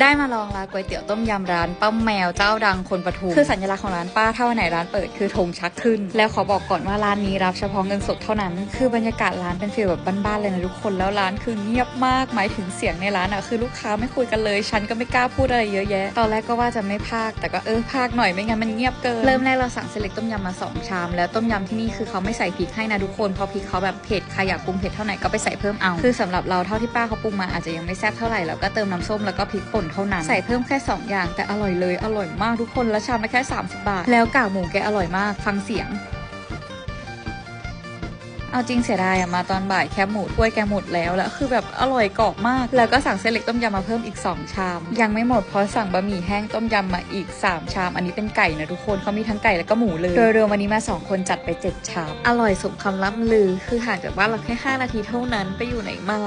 ได้มาลองร้านก๋วยเตี๋ยวต้มยำร้านป้าแมวเจ้าดังคนปทุมคือสัญลักษณ์ของร้านป้าถ้าวันไหนร้านเปิดคือธงชักขึ้น แล้วขอบอกก่อนว่าร้านนี้รับเฉพาะเงินสดเท่านั้น คือบรรยากาศร้านเป็นฟีลแบบบ้านๆเลยนะทุกคนแล้วร้านคือเงียบมากหมายถึงเสียงในร้านอะคือลูกค้าไม่คุยกันเลย ฉันก็ไม่กล้าพูดอะไรเยอะแยะ ตอนแรกก็ว่าจะไม่พากแต่ก็เออพากหน่อยไม่งั้นมันเงียบเกินเริ่มแรกเราสั่งเซเล็กต้มยำมาสองชาม แล้วต้มยำที่นี่คือเขาไม่ใส่พริกให้นะทุกคนเพราะพริกเขาแบบเผ็ดใครอยากปรุงเผ็ดเท่าไหร่ก็ไปใส่เพิ่มเอาคือสำหรับเราเท่าที่ป้าเขาปรุงมาอาจจะยังไม่แซ่บเท่าไหร่แล้วก็เติมน้ำส้มแล้วก็พริกป่นเท่านั้น ใส่เพิ่มแค่ 2 อย่าง แต่อร่อยเลย อร่อยมากทุกคนและชามละแค่ 30 บาท แล้วกากหมูแกอร่อยมาก ฟังเสียง เอาจริงเสียดายอะมาตอนบ่ายแคบหมูถ้วยแกหมดแล้วแล้วคือแบบอร่อยกรอบมาก แล้วก็สั่งเส้นเล็กต้มยำมาเพิ่มอีก 2 ชาม ยังไม่หมดเพราะสั่งบะหมี่แห้งต้มยำมาอีก 3 ชาม อันนี้เป็นไก่นะทุกคนเขามีทั้งไก่แล้วก็หมูเลย โดยรวมวันนี้มา 2 คนจัดไป 7 ชาม อร่อยสมคำล่ำลือ คือห่างจากบ้านเราแค่ 5 นาทีเท่านั้นไปอยู่ไหนมา